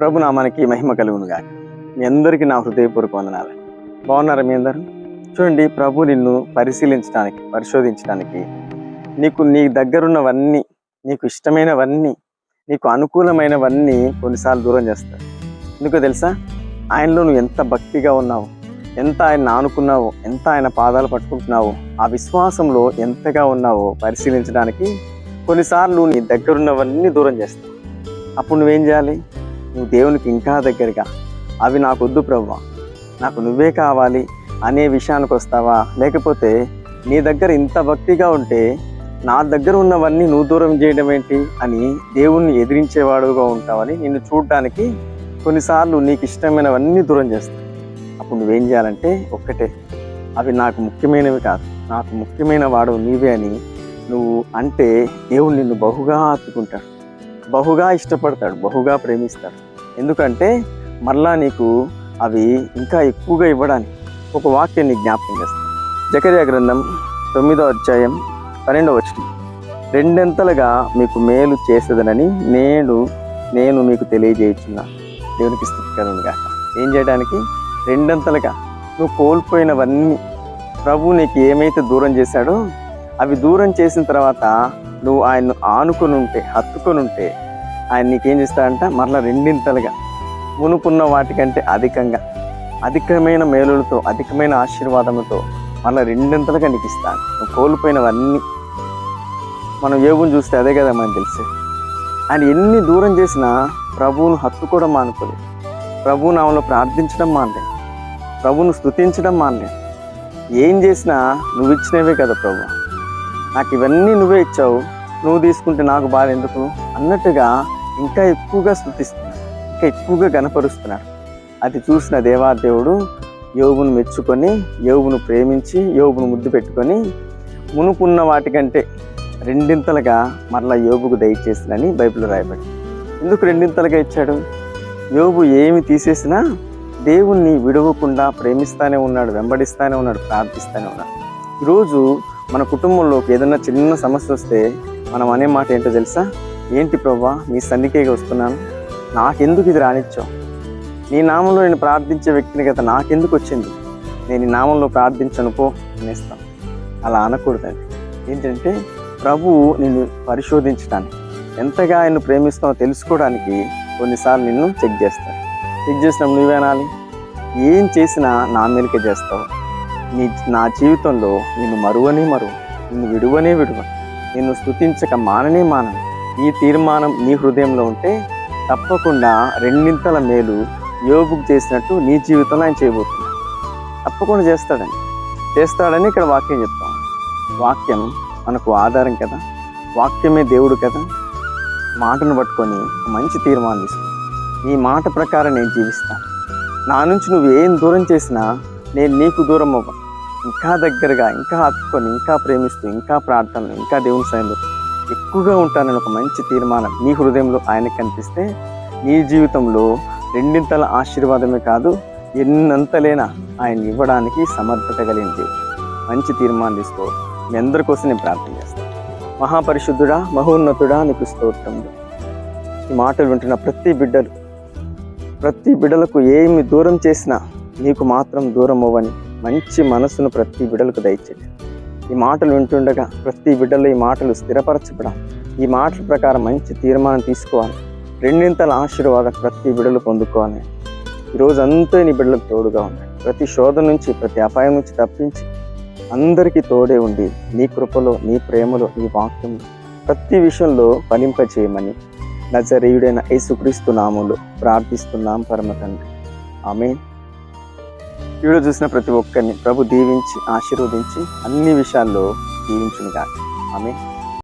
ప్రభు నామానికి మహిమ కలుగును గాక మీ అందరికీ నా హృదయపూర్వక వందనాలు. బాగున్నారా మీ అందరూ? చూడండి ప్రభు నిన్ను పరిశీలించడానికి పరిశోధించడానికి నీకు నీ దగ్గరున్నవన్నీ నీకు ఇష్టమైనవన్నీ నీకు అనుకూలమైనవన్నీ కొన్నిసార్లు దూరం చేస్తాడు. ఎందుకో తెలుసా? ఆయనలో నువ్వు ఎంత భక్తిగా ఉన్నావు ఎంత ఆయన ఆనుకున్నావో ఎంత ఆయన పాదాలు పట్టుకుంటున్నావో ఆ విశ్వాసంలో ఎంతగా ఉన్నావో పరిశీలించడానికి కొన్నిసార్లు నీ దగ్గరున్నవన్నీ దూరం చేస్తావు అప్పుడు నువ్వేం చేయాలి? నువ్వు దేవునికి ఇంకా దగ్గరగా. అవి నాకు వద్దు ప్రవ్వా. నాకు నువ్వే కావాలి అనే విషయానికి వస్తావా? లేకపోతే నీ దగ్గర ఇంత భక్తిగా ఉంటే నా దగ్గర ఉన్నవన్నీ నువ్వు దూరం చేయడం ఏంటి? అని దేవుణ్ణి ఎదిరించేవాడుగా ఉంటావని నిన్ను చూడడానికి కొన్నిసార్లు నీకు ఇష్టమైనవన్నీ దూరం చేస్తావు అప్పుడు నువ్వేం చేయాలంటే ఒక్కటే. అవి నాకు ముఖ్యమైనవి కాదు. నాకు ముఖ్యమైన వాడు నీవే అని నువ్వు అంటే దేవుడు నిన్ను బహుగా హత్తుకుంటాడు బహుగా ఇష్టపడతాడు. బహుగా ప్రేమిస్తాడు. ఎందుకంటే మరలా నీకు అవి ఇంకా ఎక్కువగా ఇవ్వడానికి ఒక వాక్యాన్ని జ్ఞాపకం చేస్తాను. జకర్యా గ్రంథం తొమ్మిదో అధ్యాయం పన్నెండవ వచనం. రెండెంతలుగా మీకు మేలు చేసేదనని నేను నేను మీకు తెలియజేయుచున్నా దేవునికి స్థితికరం కాక ఏం చేయడానికి? రెండంతలుగా నువ్వు కోల్పోయినవన్నీ ప్రభు నీకు ఏమైతే దూరం చేశాడో అవి దూరం చేసిన తర్వాత నువ్వు ఆయన్ను ఆనుకొని ఉంటే హత్తుకొని ఉంటే ఆయన నీకేం చేస్తాడంట? మరలా రెండింతలుగా. మునుపున్న వాటికంటే అధికంగా. అధికమైన మేలులతో అధికమైన ఆశీర్వాదంతో మరలా రెండింతలుగా నీకు ఇస్తాను. నువ్వు కోల్పోయినవన్నీ మనం ఏవుని చూస్తే అదే కదా మనకు తెలిసే. ఆయన ఎన్ని దూరం చేసినా ప్రభువును హత్తుకోవడం మానుకోలేదు. ప్రభు నామలో ప్రార్థించడం మానలేదు. ప్రభువును స్తుతించడం మానలేదు. ఏం చేసినా నువ్వు ఇచ్చినవే కదా ప్రభు. నాకు ఇవన్నీ నువ్వే ఇచ్చావు. నువ్వు తీసుకుంటే నాకు బాధ ఎందుకు? అన్నట్టుగా ఇంకా ఎక్కువగా స్థుతిస్తున్నాడు ఇంకా ఎక్కువగా గనపరుస్తున్నాడు అది చూసిన దేవాదేవుడు యోగును మెచ్చుకొని యోగును ప్రేమించి యోగును ముద్దు పెట్టుకొని మునుకున్న వాటికంటే రెండింతలుగా మరలా యోగుకు దయచేసినని బైబిల్ రాయబడి ఎందుకు రెండింతలుగా ఇచ్చాడు? యోగు ఏమి తీసేసినా దేవుణ్ణి విడవకుండా ప్రేమిస్తానే ఉన్నాడు వెంబడిస్తానే ఉన్నాడు ప్రార్థిస్తానే ఉన్నాడు. ఈరోజు మన కుటుంబంలోకి ఏదైనా చిన్న సమస్య వస్తే మనం అనే మాట ఏంటో తెలుసా? ఏంటి ప్రభా నీ సన్నికేగా వస్తున్నాను. నాకెందుకు ఇది రానిచ్చావు నీ నామంలో నేను ప్రార్థించే వ్యక్తిని కదా నాకెందుకు వచ్చింది? నేను ఈ నామంలో ప్రార్థించను పో అనేస్తాం. అలా అనకూడదు ఏంటంటే ప్రభువు నిన్ను పరిశోధించడానికి ఎంతగా ఆయన ప్రేమిస్తావో తెలుసుకోవడానికి కొన్నిసార్లు నిన్ను చెక్ చేస్తాను చెక్ చేసినప్పుడు నువ్వేనాలి ఏం చేసినా నా మేలుకే చేస్తావు. నీ నా జీవితంలో నిన్ను మరువనే మరువు నిన్ను విడువనే విడువ. నిన్ను స్థుతించక మాననే మాన ఈ తీర్మానం నీ హృదయంలో ఉంటే తప్పకుండా రెండింతల మేలు యోగుకు చేసినట్టు నీ జీవితంలో ఆయన చేయబోతున్నాడు. తప్పకుండా చేస్తాడని చేస్తాడని ఇక్కడ వాక్యం చెప్తాం. వాక్యం మనకు ఆధారం కదా? వాక్యమే దేవుడు కదా? మాటను పట్టుకొని మంచి తీర్మానం తీసుకో. ఈ మాట ప్రకారం నేను జీవిస్తాను. నా నుంచి నువ్వు ఏం దూరం చేసినా నేను నీకు దూరం అవ్వను. ఇంకా దగ్గరగా ఇంకా హత్తుకొని ఇంకా ప్రేమిస్తూ ఇంకా ప్రార్థనలు ఇంకా దేవుని సైన్లో ఎక్కువగా ఉంటానని ఒక మంచి తీర్మానం మీ హృదయంలో ఆయన కనిపిస్తే నీ జీవితంలో రెండింతల ఆశీర్వాదమే కాదు ఎన్నంతలైనా ఆయన ఇవ్వడానికి సమర్థత కలిగింది మంచి తీర్మానం తీసుకో. మీ అందరి కోసం నేను ప్రార్థన చేస్తాను మహాపరిశుద్ధుడా మహోన్నతుడా నీకు స్తోత్రం. ఈ మాటలు వింటున్న ప్రతి బిడ్డలు ప్రతి బిడ్డలకు ఏమి దూరం చేసినా నీకు మాత్రం దూరం అవ్వని మంచి మనసును ప్రతి బిడ్డలకు దయచేయండి. ఈ మాటలు వింటుండగా ప్రతి బిడ్డలో ఈ మాటలు స్థిరపరచబడాలి. ఈ మాటల ప్రకారం మంచి తీర్మానం తీసుకోవాలి. రెండింతల ఆశీర్వాదం ప్రతి బిడ్డలు పొందుకోవాలి. ఈరోజు అంతా నీ బిడ్డలకు తోడుగా ఉండండి. ప్రతి శోధన నుంచి ప్రతి అపాయం నుంచి తప్పించి అందరికీ తోడే ఉండి నీ కృపలో నీ ప్రేమలో నీ వాక్యంలో ప్రతి విషయంలో ఫలింప నజరేయుడైన యేసుక్రీస్తు నామంలో ప్రార్థిస్తున్నాం పరమ తండ్రి ఆమె వీడియో చూసిన ప్రతి ఒక్కరిని ప్రభు దీవించి ఆశీర్వదించి అన్ని విషయాల్లో దీవించునుగా ఆమె